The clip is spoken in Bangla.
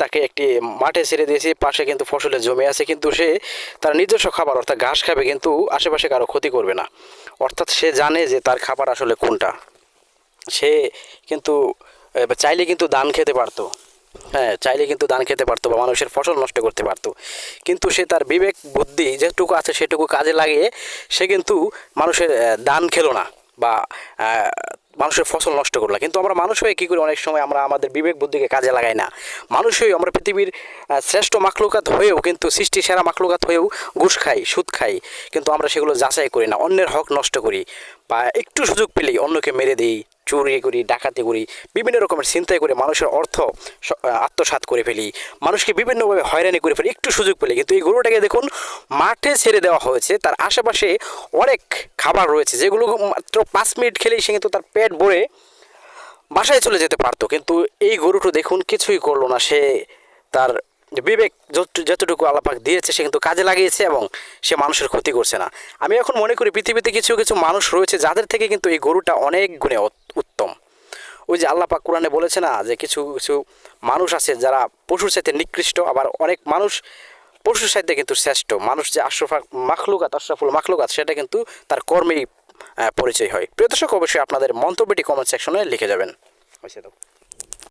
তাকে একটি মাঠে ছেড়ে দিয়েছি, পাশে কিন্তু ফসলের জমি আছে, কিন্তু সে তার নিজস্ব খাবার, অর্থাৎ ঘাস খাবে, কিন্তু আশেপাশে কারও ক্ষতি করবে না। অর্থাৎ সে জানে যে তার খাবার আসলে কোনটা। সে কিন্তু চাইলে কিন্তু ধান খেতে পারতো। হ্যাঁ চাইলে কিন্তু ধান খেতে পারতো বা মানুষের ফসল নষ্ট করতে পারতো। কিন্তু সে তার বিবেক, বুদ্ধি যেটুকু আছে সেটুকু কাজে লাগিয়ে সে কিন্তু মানুষের দান খেলো না। বা মানুষের ফসল নষ্ট করল। কিন্তু আমরা মানুষ হয়ে কী করি? অনেক সময় আমরা আমাদের বিবেক বুদ্ধিকে কাজে লাগাই না। মানুষ হয়ে আমরা পৃথিবীর শ্রেষ্ঠ মাকলুকাত হয়েও কিন্তু সৃষ্টি সেরা মাকলুকাত হয়েও ঘুষ খাই, সুদ খাই। কিন্তু আমরা সেগুলো যাচাই করি না। অন্যের হক নষ্ট করি। বা, একটু সুযোগ পেলেই অন্যকে মেরে দিই। চুরি করি, ডাকাতি করি, বিভিন্ন রকমের চিন্তাই করে মানুষের অর্থ আত্মসাৎ করে ফেলি, মানুষকে বিভিন্নভাবে হয়রানি করে ফেলি, একটু সুযোগ পেলে। কিন্তু এই গরুটাকে দেখুন, মাঠে ছেড়ে দেওয়া হয়েছে, তার আশেপাশে অনেক খাবার রয়েছে, যেগুলো মাত্র পাঁচ মিনিট খেলেই সে কিন্তু তার পেট ভরে বাসায় চলে যেতে পারতো। কিন্তু এই গরুটা দেখুন, কিছুই করল না, সে তার বিবেক যত- যতটুকু আলাপাক দিয়েছে, সে কিন্তু কাজে লাগিয়েছে এবং সে মানুষের ক্ষতি করছে না। আমি এখন মনে করি পৃথিবীতে কিছু কিছু মানুষ রয়েছে যাদের থেকে কিন্তু এই গরুটা অনেক গুণে উত্তম। ওই যে আল্লাহ পাক কোরআনে বলেছে না যে কিছু কিছু মানুষ আছে যারা পশুর সাথে নিকৃষ্ট, আবার অনেক মানুষ পশুর সাথে কিন্তু শ্রেষ্ঠ। মানুষ যে আশরফা মাখলুকাত, আশরাফুল মাখলুকাত, সেটা কিন্তু তার কর্মেই পরিচয় হয়। প্রিয় দর্শক, অবশ্যই আপনাদের মন্তব্যটি কমেন্ট সেকশনে লিখে যাবেন।